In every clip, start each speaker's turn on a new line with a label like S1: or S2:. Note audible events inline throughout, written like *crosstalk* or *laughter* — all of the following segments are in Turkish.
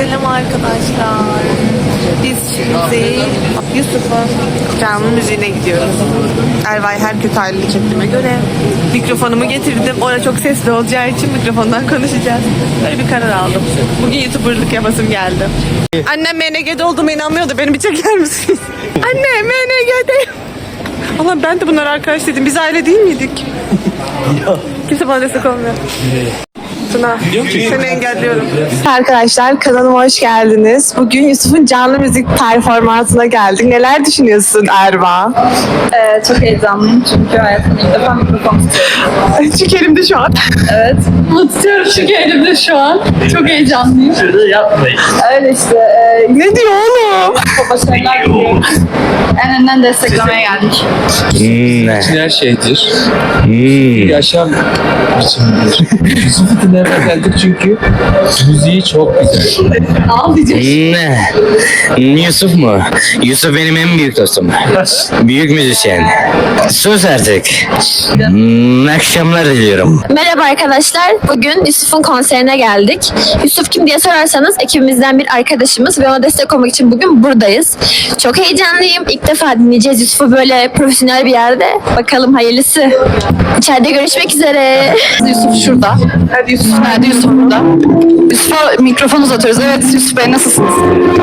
S1: Selam arkadaşlar. Biz şimdi Yusuf'un canlı müziğine gidiyoruz. Ervay her kötü halini çektiğime göre mikrofonumu getirdim. Orada çok sesli olacağı için mikrofondan konuşacağız. Böyle bir karar aldım. Bugün YouTuber'lık yapasım geldi. Annem MNG'de olduğuma inanmıyordu. Beni bir çeker misiniz? *laughs* Anne MNG'de. Allah ben de bunlar arkadaş dedim. Biz aile değil miydik? *laughs* Kimse bana destek olmuyor. Tuna, seni engelliyorum. Arkadaşlar kanalıma hoş geldiniz. Bugün Yusuf'un canlı müzik performansına geldik. Neler düşünüyorsun Erva?
S2: Ee, çok heyecanlıyım çünkü hayatımda ilk defa mikrofon tutuyorum. *laughs*
S1: Çünkü elimde şu an.
S2: Evet. Tutuyorum çünkü elimde şu an. Çok heyecanlıyım. Öyle işte. E,
S1: Ne diyor oğlum?
S2: başarılar diliyorum. En önden desteklemeye geldik.
S3: için her şeydir. Yaşam biçimidir. Yusuf'u *laughs* dinlemeye geldik çünkü müziği çok güzel.
S2: Al diyeceğim.
S4: Ne? Yusuf mu? Yusuf benim en büyük dostum. Büyük müzisyen. Sus artık. Hmm, akşamlar diliyorum.
S5: Merhaba arkadaşlar. Bugün Yusuf'un konserine geldik. Yusuf kim diye sorarsanız ekibimizden bir arkadaşımız ve ona destek olmak için bugün buradayız. Çok heyecanlıyım. İlk defa dinleyeceğiz Yusuf'u böyle profesyonel bir yerde. Bakalım hayırlısı. İçeride görüşmek üzere.
S2: Yusuf şurada.
S1: Hadi Yusuf.
S2: Nerede Yusuf burada? Yusuf'a mikrofon uzatıyoruz. Evet Yusuf Bey nasılsınız?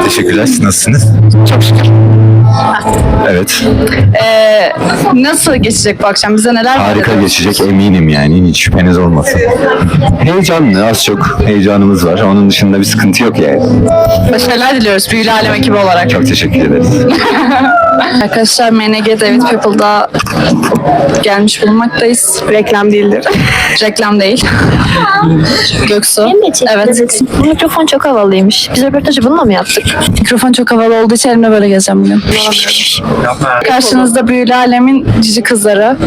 S6: Teşekkürler. Siz nasılsınız?
S2: Çok şükür.
S6: Evet.
S2: Ee, nasıl geçecek bu akşam? Bize neler
S6: Harika
S2: vaat
S6: geçecek eminim yani. Hiç şüpheniz olmasın. Heyecanlı az çok heyecanımız var. Onun dışında bir sıkıntı yok yani.
S2: Başarılar diliyoruz Büyülü Alem ekibi olarak.
S6: Çok teşekkür ederiz. *laughs*
S2: Arkadaşlar MNG David People'da gelmiş bulunmaktayız.
S1: Reklam değildir. *laughs*
S2: Reklam değil. *laughs* Göksu. Evet.
S5: Bu mikrofon çok havalıymış. Biz röportajı bununla mı yaptık?
S2: Mikrofon çok havalı olduğu için elimle böyle gezeceğim bugün. Karşınızda Büyülü Alem'in cici kızları.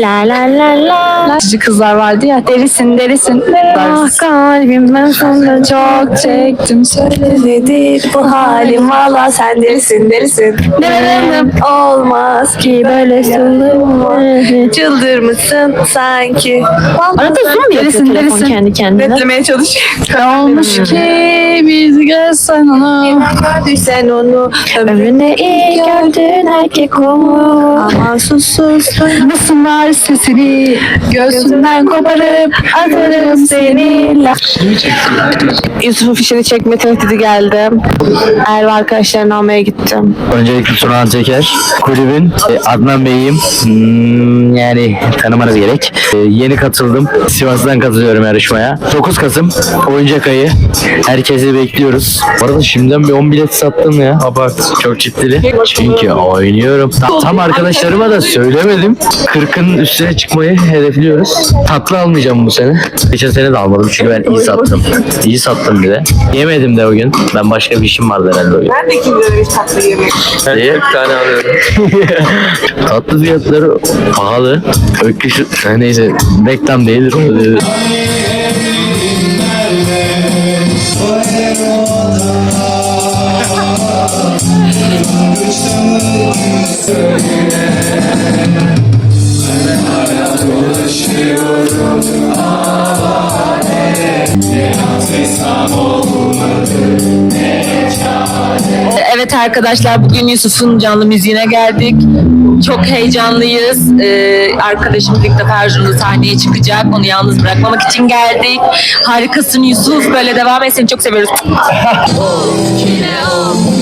S5: La la la la.
S2: Cici kızlar vardı ya. Derisin derisin.
S5: Ah kalbim ben senden
S2: Çok çektim söyle.
S1: Nedir bu halim valla sen delisin delisin.
S5: Demedim.
S1: Olmaz ki böyle sığınma. Çıldırmışsın sanki.
S5: Arada zoom telefon
S2: delisin.
S5: kendi kendine?
S1: Netlemeye çalışıyor.
S2: Olmuş ki biz görsen onu.
S1: Sen onu
S5: Ömründe ilk gördüğün erkek o mu?
S1: Aman sus sus.
S2: Nasıllar sesini göğsünden koparıp atarım seni.
S1: Yusuf'un fişini çekme tehdidi geldi. Erva arkadaşlarını almaya gittim.
S4: Öncelikle Turan Teker, kulübün e, Adnan Bey'im. Hmm, yani tanımanız gerek. E, yeni katıldım. Sivas'tan katılıyorum yarışmaya. 9 Kasım oyuncak ayı. Herkesi bekliyoruz. Bu arada şimdiden bir 10 bilet sattım ya. Abart. Çok ciddili. Çünkü oynuyorum. Ta- Tam arkadaşlarıma da söylemedim. 40'ın üstüne çıkmayı hedefliyoruz. Tatlı almayacağım bu sene. Geçen sene de almadım çünkü ben iyi sattım. İyi sattım bir de. Yemedim de o gün. Ben başka bir işim vardı herhalde o gün.
S1: Ben de kim demiş tatlı yemek.
S4: Ben 40 tane alıyorum. *laughs* Tatlı fiyatları pahalı. Öküş, neyse reklam değildir.
S2: Evet arkadaşlar bugün Yusuf'un canlı müziğine geldik. Çok heyecanlıyız. Ee, arkadaşımız ilk defa sahneye çıkacak. Onu yalnız bırakmamak için geldik. Harikasın Yusuf. Böyle devam et. Seni çok seviyoruz. *laughs*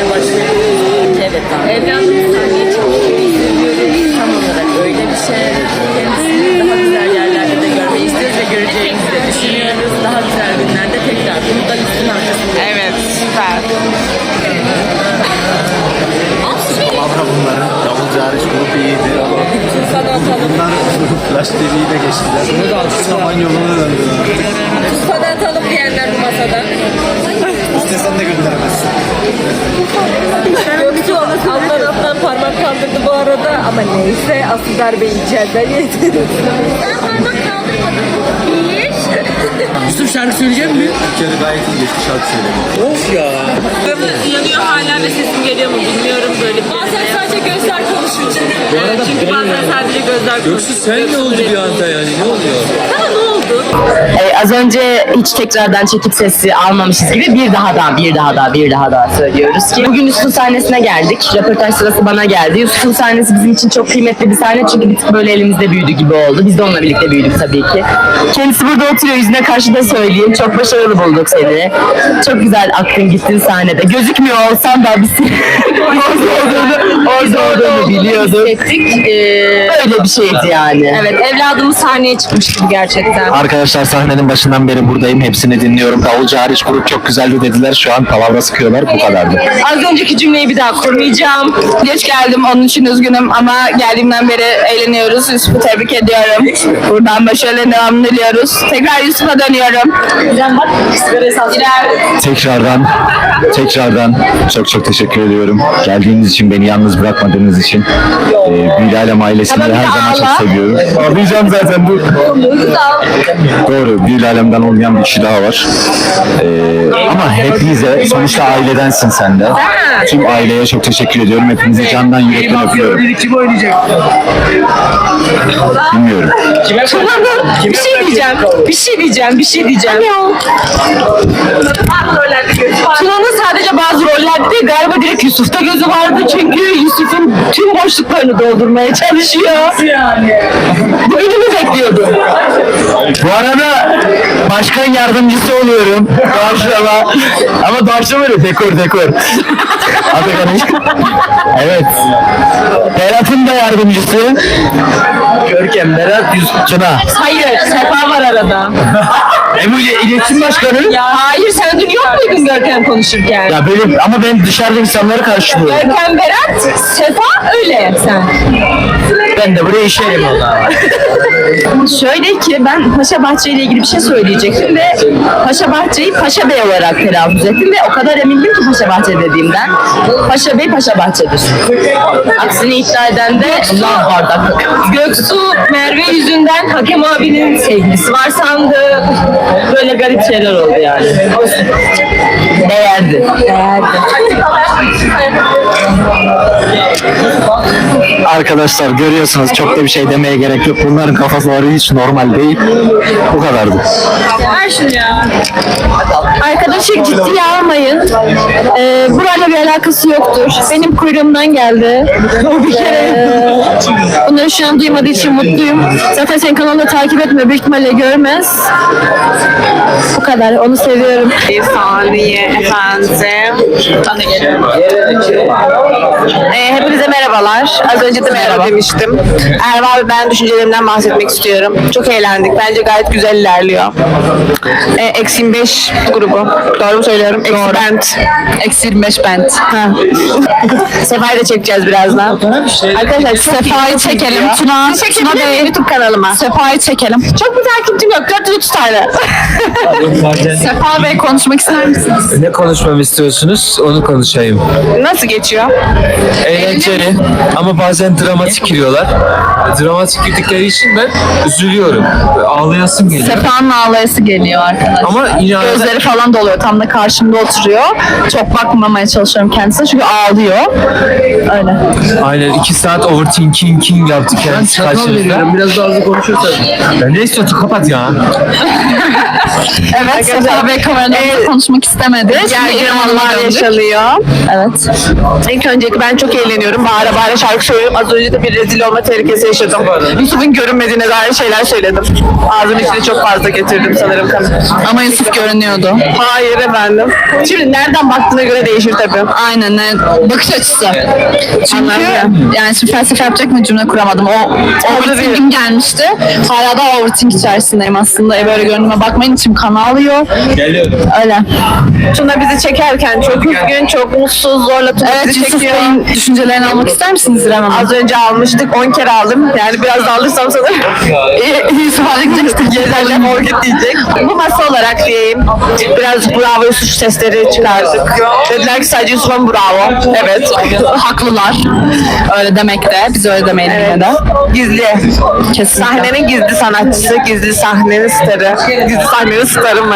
S7: en başka Evet abi. Evlendiğimiz sahneye çalışmayı istiyoruz. Tam olarak öyle bir şey. Kendisini daha güzel yerlerde de görmeyi istiyoruz ve göreceğimizi de düşünüyoruz. Daha güzel günlerde tekrar bunu da üstün arkasında.
S3: Evet süper. Al bunları ama
S7: Sana atalım.
S3: bunlar Flash TV'yi de geçtiler. Samanyolu'na döndüler.
S7: Sana atalım diyenler bu masada.
S3: İstesen de gönderemezsin.
S7: Göksu alttan alttan parmak kaldırdı bu arada ama neyse asıl darbeyi içeriden yedi.
S5: Ben parmak kaldırmadım. Bir.
S3: Yusuf şarkı söyleyecek mi? Türkiye'de gayet iyi geçti şarkı söylemiyor. Of ya.
S7: Yanıyor hala ve sesim geliyor mu bilmiyorum böyle. Bazen sadece gözler konuşuyor çünkü. Evet, çünkü bazen sadece gözler konuşuyor.
S3: Göksu sen ne oldu bir anda yani ne oluyor?
S7: Sana ne oldu?
S8: Ee, az önce hiç tekrardan çekip sesi almamışız gibi bir daha daha bir daha daha bir daha daha söylüyoruz ki bugün Yusuf'un sahnesine geldik. Röportaj sırası bana geldi. Yusuf'un sahnesi bizim için çok kıymetli bir sahne çünkü bir böyle elimizde büyüdü gibi oldu. Biz de onunla birlikte büyüdük tabii ki. Kendisi burada oturuyor yüzüne karşı da söyleyeyim. Çok başarılı bulduk seni. Çok güzel aktın gittin sahnede. Gözükmüyor olsan da biz *laughs* orada olduğunu, orada olduğunu biliyorduk. Hissettik. Öyle bir şeydi yani. Evet evladımız sahneye çıkmış gibi gerçekten.
S6: Arkadaşlar sahnenin başından beri buradayım. Hepsini dinliyorum. Davulcu hariç grup çok güzeldi dediler. Şu an palavra sıkıyorlar. Bu kadardı.
S8: Az önceki cümleyi bir daha kurmayacağım.
S2: Geç geldim onun için üzgünüm ama geldiğimden beri eğleniyoruz. Yusuf'u tebrik ediyorum. Buradan başarılı devamını diliyoruz. Tekrar Yusuf'a dönüyorum.
S6: Tekrardan, tekrardan çok çok teşekkür ediyorum. Geldiğiniz için, beni yalnız bırakmadığınız için. Ee, Bilalem ailesini de her zaman çok seviyorum. Ağlayacağım zaten bu. Doğru, Bilalem'den olmayan bir kişi daha var. Ee, ama hepinize, sonuçta ailedensin sen de. Tüm aileye çok teşekkür ediyorum. Hepinizi candan yürekten öpüyorum.
S3: Kim oynayacak?
S6: Bilmiyorum.
S8: bir şey diyeceğim. Bir şey diyeceğim. Bir şey diyeceğim. Tuna'nın sadece bazı rollerde değil, galiba direkt Yusuf'ta gözü vardı çünkü Yusuf'un tüm boşluklarını doldurmaya çalışıyor. Bu önümü bekliyordu.
S4: Bu arada başkan yardımcısı oluyorum. Doğaçlama. Ama doğaçlama öyle dekor dekor. Atakan'ın. evet. Berat'ın da yardımcısı. Görkem, Berat, Yusuf, Tuna.
S8: Hayır, Sefa var arada. *laughs*
S4: E bu iletişim başkanı.
S8: Ya hayır sen dün yok muydun Görkem konuşurken?
S4: Ya benim ama ben dışarıda insanları karşılıyorum.
S8: Görkem Berat, Sefa öyle sen.
S4: Ben de buraya zaman. *laughs*
S8: Şöyle ki ben Paşa Bahçe ile ilgili bir şey söyleyecektim ve Paşa Bahçe'yi Paşa Bey olarak telaffuz ettim ve o kadar emindim ki Paşa Bahçe dediğimden. Paşa Bey Paşa Bahçe'dir. Aksini iddia eden de Allah bardak. Göksu Merve yüzünden Hakem abinin sevgilisi var sandı. Böyle garip şeyler oldu yani. Olsun. Değerdi. Değerdi. *laughs*
S6: Arkadaşlar görüyorsunuz çok da bir şey demeye gerek yok. Bunların kafaları hiç normal değil. Bu kadardı.
S2: Arkadaşı ciddiye almayın. Ee, burayla bir alakası yoktur. Benim kuyruğumdan geldi. bir kere. bunları şu an duymadığı için mutluyum. Zaten sen kanalda takip etme. Büyük ihtimalle görmez. Bu kadar. Onu seviyorum.
S1: Bir saniye efendim. Ee, hepinize merhabalar. Az önce de merhaba demiştim. Erva ve ben düşüncelerimden bahsetmek istiyorum. Çok eğlendik. Bence gayet güzel ilerliyor. Ee, Eksi 25 grubu. Doğru mu söylüyorum? Eksi bent.
S2: Eksi 25 bent.
S1: Ha. *laughs* Sefa'yı da çekeceğiz birazdan. Arkadaşlar Sefa'yı çekelim. Tuna, Tuna Bey YouTube kanalıma.
S2: Sefa'yı çekelim.
S1: Çok bir takipçim yok. 430 tane.
S2: Sefa Bey konuşmak ister misiniz?
S3: Ne konuşmamı istiyorsunuz? Onu konuşayım.
S1: Nasıl geçiyor?
S3: Eğlenceli ama bazen dramatik giriyorlar. Dramatik girdikleri için ben üzülüyorum. Ağlayasım geliyor.
S2: Sefa'nın ağlayası geliyor arkadaşlar.
S3: Ama inan
S2: Gözleri falan doluyor. Tam da karşımda oturuyor. Çok bakmamaya çalışıyorum kendisine çünkü ağlıyor. Öyle.
S3: aynen iki saat overthinking yaptık kendisi karşımızda.
S4: Biraz daha hızlı konuşursan.
S3: Ya ne istiyorsun kapat ya. *laughs*
S2: Evet, Sefa Bey kameranın önünde konuşmak istemedi. Şimdi İrem Hanım'a
S1: anlar
S2: döndük.
S1: yaşanıyor.
S2: Evet.
S1: İlk öncelikle ben çok eğleniyorum. Bağıra bağıra şarkı söylüyorum. Az önce de bir rezil olma tehlikesi şaşırdım. Yusuf'un görünmediğine dair şeyler söyledim. Ağzın içine çok fazla getirdim sanırım.
S2: Ama Yusuf görünüyordu.
S1: Hayır efendim. Şimdi nereden baktığına göre değişir tabii.
S2: Aynen. evet. Bakış açısı. Çünkü
S1: Anladım.
S2: yani şimdi felsefe yapacak mı cümle kuramadım. O overthink'im gelmişti. Hala da overthink içerisindeyim aslında. E böyle görünüme bakmayın içim kan ağlıyor. Öyle.
S1: Tuna bizi çekerken çok üzgün, çok mutsuz, zorla Tuna
S2: Evet
S1: bizi
S2: Yusuf
S1: çekiyor.
S2: Bey'in düşüncelerini almak ister misiniz İrem Hanım?
S1: Az önce almıştık, 10 kere aldım. Yani biraz da alırsam sanırım. *laughs*
S2: Yusuf Bey'in
S1: Yeterli orkid diyecek. Bu masa olarak diyeyim. Biraz bravo Yusuf sesleri çıkardık. Dediler ki sadece Yusuf'a bravo? Evet. *laughs*
S2: Haklılar. Öyle demekte. Biz öyle demeyelim yine de.
S1: Gizli.
S2: Kesinlikle.
S1: Sahnenin gizli sanatçısı, gizli sahnenin starı. Gizli sahnenin starı mı?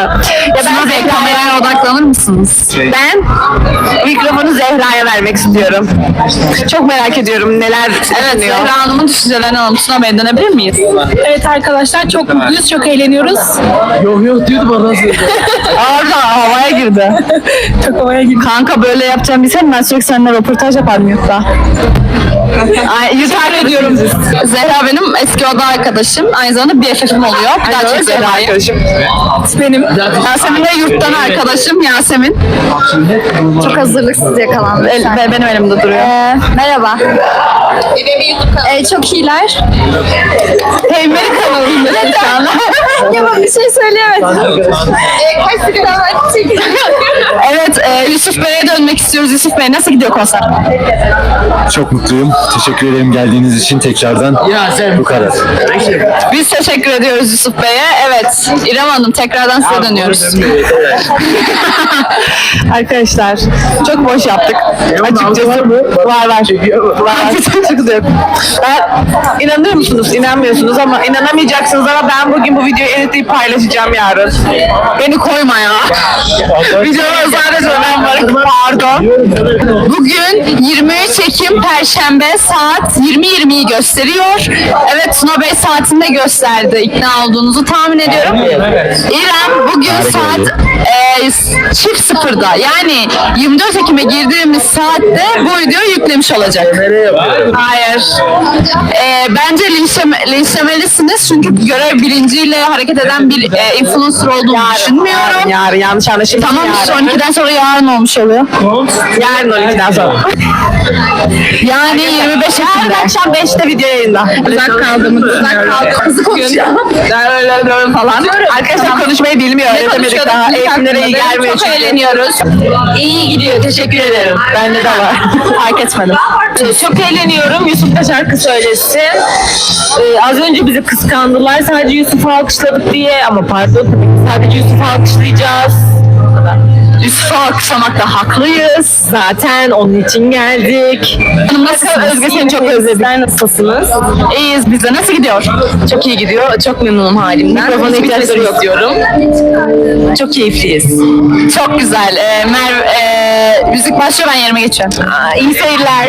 S1: Ya
S2: Suna Bey kameraya odaklanır mısınız?
S1: Ben mikrofonu Zehra'ya vermek istiyorum. Çok merak ediyorum neler
S2: Evet
S1: düşünüyor.
S2: Zehra Hanım'ın düşüncelerini alalım. Suna Bey dönebilir miyiz?
S8: Evet arkadaşlar çok mutluyuz, çok eğleniyoruz.
S3: Yok yok diyordu bana *laughs*
S1: Orada havaya girdi. *laughs*
S8: Çok havaya girdik.
S2: Kanka böyle yapacağım bilsem ben sürekli seninle röportaj yapardım yurtta. *laughs* Ay, yeter ediyorum. Zehra benim eski oda arkadaşım. Aynı zamanda BFF'im oluyor. Bir daha çek Zehra'yı.
S1: arkadaşım.
S2: Benim. Yasemin de yurttan arkadaşım Yasemin.
S5: Çok hazırlıksız yakalandık.
S2: El, ve benim elimde duruyor.
S5: Ee, merhaba. Ee, çok iyiler.
S2: Teğmeni kanalındasın şu *laughs* anda.
S5: ya ben bir şey söyleyemedim. ee, kaç var çekiyorum. *laughs*
S2: Evet e, Yusuf Bey'e dönmek istiyoruz. Yusuf Bey nasıl gidiyor konser?
S6: Çok mutluyum. Teşekkür ederim geldiğiniz için tekrardan.
S3: Ya sen
S6: Bu kadar.
S2: Biz teşekkür ediyoruz Yusuf Bey'e. Evet İrem Hanım tekrardan size dönüyoruz. *laughs*
S1: Arkadaşlar çok boş yaptık. Açıkçası var var. Var *laughs* Sıkıntı yok. Ben inanır mısınız? İnanmıyorsunuz ama inanamayacaksınız ama ben bugün bu videoyu editleyip paylaşacağım yarın. Beni koyma ya. *laughs* Videoda sadece önem var. Pardon.
S2: Bugün 23 Ekim Perşembe saat 20.20'yi gösteriyor. Evet Tuna Bey saatinde gösterdi. İkna olduğunuzu tahmin ediyorum. İrem bugün saat e, çift sıfırda yani 24 Ekim'e girdiğimiz saatte bu videoyu yüklemiş olacak. Hayır. E, bence linçleme, linçlemelisiniz çünkü görev bilinciyle hareket eden bir e, influencer olduğunu düşünmüyorum.
S1: Yarın yanlış anlaşılma.
S2: Tamam işte 12'den sonra yarın olmuş oluyor.
S1: Yarın 12'den sonra.
S2: Yani 25
S1: Yarın
S2: Ekim'de.
S1: akşam 5'te video yayında.
S2: Uzak kaldığımız, uzak kaldığımız. Hızlı konuşalım.
S1: falan. Arkadaşlar konuşmayı bilmiyor. Öğretemedik daha. Eğitimlere iyi gelmiyor
S2: Çok
S1: çünkü.
S2: eğleniyoruz. İyi gidiyor. Teşekkür ederim.
S1: Bende de var. *laughs*
S2: Fark etmedim.
S1: Çok eğleniyorum. Yusuf da şarkı söylesin. Ee, az önce bizi kıskandılar. Sadece Yusuf'u alkışladık diye. Ama pardon sadece Yusuf'u alkışlayacağız.
S2: Yusuf'u alkışlamakta haklıyız.
S1: Zaten onun için geldik.
S2: Nasılsınız?
S1: Özge seni çok özledik. Sizler nasılsınız?
S2: İyiyiz biz de. Nasıl gidiyor?
S1: Çok iyi gidiyor. Çok memnunum halimden. Mikrofona ihtiyaçları yok diyorum. Çok keyifliyiz.
S2: Çok güzel. Ee, Merve, ee, müzik başlıyor ben yerime geçiyorum.
S1: Aa, iyi seyirler.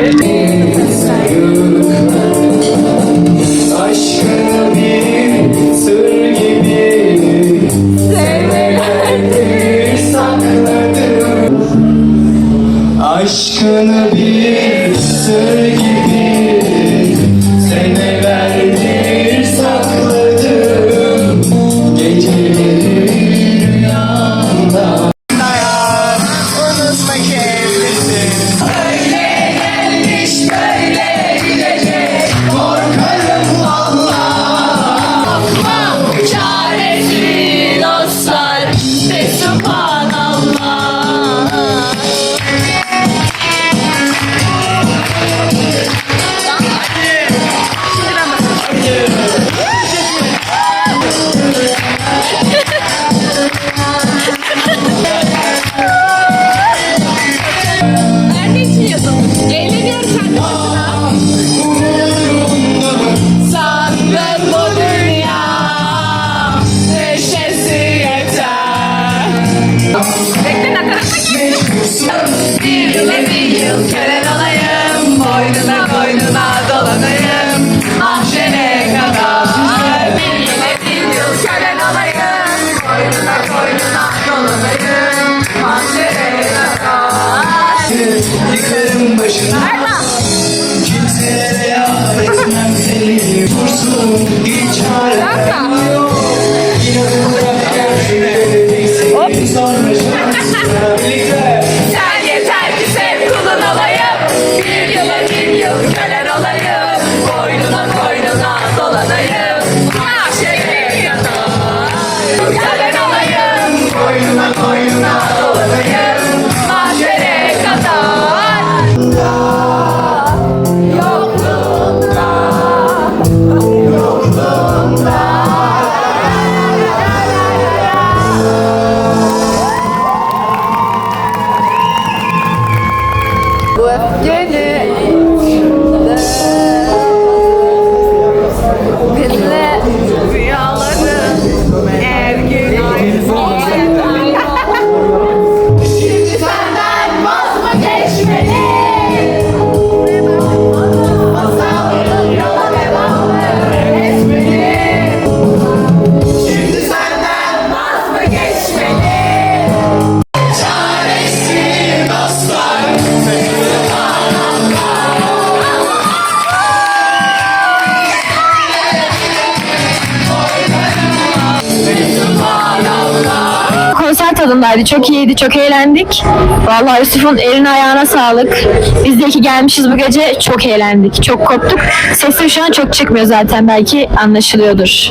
S8: Tadındaydı. Çok iyiydi. Çok eğlendik. Vallahi Yusuf'un eline ayağına sağlık. Biz de iki gelmişiz bu gece. Çok eğlendik. Çok koptuk. Sesim şu an çok çıkmıyor zaten. Belki anlaşılıyordur.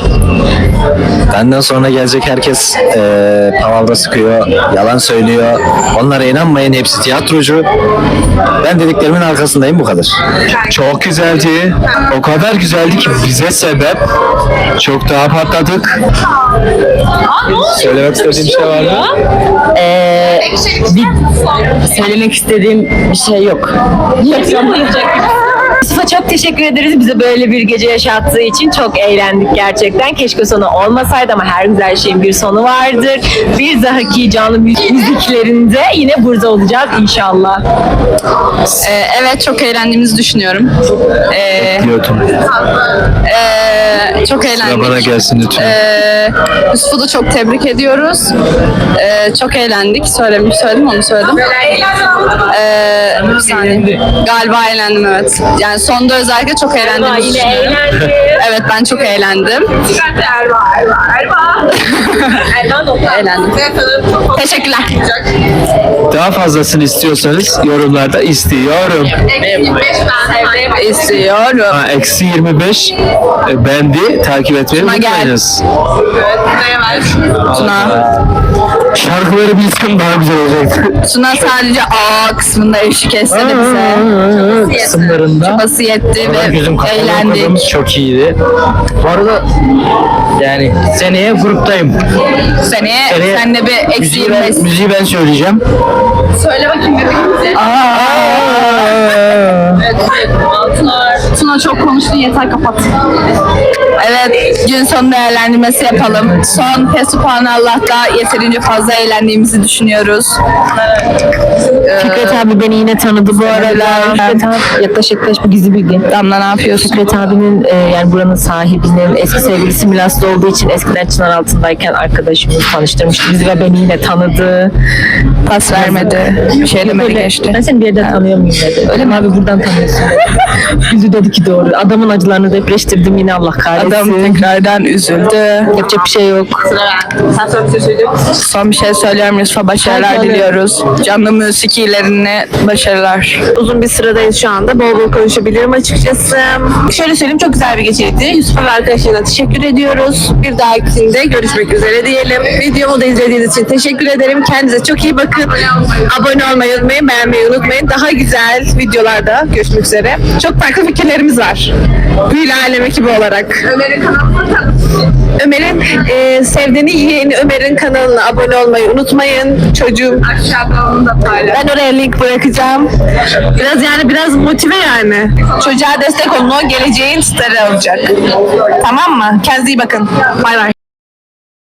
S6: Benden sonra gelecek herkes eee palavra sıkıyor, yalan söylüyor. Onlara inanmayın hepsi tiyatrocu. Ben dediklerimin arkasındayım bu kadar.
S9: Çok güzeldi. O kadar güzeldi ki bize sebep. Çok daha patladık. Söylemek istediğin bir şey var mı?
S10: Ee, bir söylemek istediğim bir şey yok. Yusuf'a çok teşekkür ederiz bize böyle bir gece yaşattığı için. Çok eğlendik gerçekten. Keşke sonu olmasaydı ama her güzel şeyin bir sonu vardır. Bir dahaki canlı müzik- müziklerinde yine burada olacağız inşallah.
S2: Ee, evet çok eğlendiğimizi düşünüyorum. Ee,
S9: Diyordum.
S2: ee, çok
S9: Sıra
S2: eğlendik.
S9: bana gelsin lütfen.
S2: Ee, Yusuf'u da çok tebrik ediyoruz. Ee, çok eğlendik. Söylemiş söyledim onu söyledim. Ee, bir saniye. Galiba eğlendim evet. Yani sonda özellikle çok eğlendiğimizi düşünüyorum. Evet ben çok eğlendim. *laughs* eğlendim. Teşekkürler.
S9: Daha fazlasını istiyorsanız yorumlarda istiyorum.
S2: İstiyorum.
S9: Ha, eksi 25 e, bendi takip etmeyi
S2: Tuna gel.
S9: unutmayınız.
S2: Tuna.
S9: Şarkıları bilsem daha güzel olacaktı.
S2: Tuna sadece A kısmında eşlik etse de bize.
S9: Kısımlarında.
S2: Çabası yetti ve
S6: Gözüm kapalı
S2: eğlendik.
S6: çok iyiydi. Bu arada yani seneye gruptayım.
S2: Seneye
S6: Seneye
S2: sen de bir eksi
S6: Müziği ben,
S2: 25.
S6: müziği ben söyleyeceğim.
S2: Söyle bakayım bebeğimize. Tuna çok konuştun yeter kapat. Evet gün sonu değerlendirmesi yapalım. Son Fesubhanallah'ta yeterince fazla eğlendiğimizi düşünüyoruz.
S8: Fikret abi beni yine tanıdı bu arada. Fikret abi yaklaş yaklaş bu gizli bilgi.
S2: Damla ne yapıyorsun?
S8: Fikret abinin e, yani buranın sahibinin eski sevgilisi Milas'ta olduğu için eskiden çınar altındayken arkadaşımız tanıştırmıştı bizi ve beni yine tanıdı.
S2: Pas vermedi. Bir şey demedi geçti.
S8: Ben seni bir yerden tanıyor muyum dedi. Öyle mi abi buradan tanıyorsun *laughs* dedi. Yüzü dedi ki doğru. Adamın acılarını depreştirdim yine Allah kahretsin.
S2: Adam tekrardan üzüldü.
S8: Yapacak bir şey yok.
S2: Son bir şey söylüyorum Yusuf'a başarılar
S8: Hadi.
S2: diliyoruz. Canlı müzikilerine başarılar.
S1: Uzun bir sıradayız şu anda. Bol bol konuşabilirim açıkçası. Şöyle söyleyeyim çok güzel bir geceydi. Yusuf'a ve arkadaşlarına teşekkür ediyoruz. Bir dahakinde görüşmek üzere diyelim. Videomu da izlediğiniz için teşekkür ederim. Kendinize çok iyi bakın. Abone olmayı unutmayın, beğenmeyi unutmayın. Daha güzel videolarda görüşmek üzere. Çok farklı fikirlerimiz var. Büyülü Alem ekibi olarak. Ömer'in kanalını Ömer'in e, sevdiğini yeğeni Ömer'in kanalına abone olmayı unutmayın. Çocuğum. Aşağıda onu da paylaş. Ben oraya link bırakacağım. Biraz yani biraz motive yani. Çocuğa destek olun. O geleceğin starı olacak. Tamam mı? Kendinize iyi bakın. Bay bay.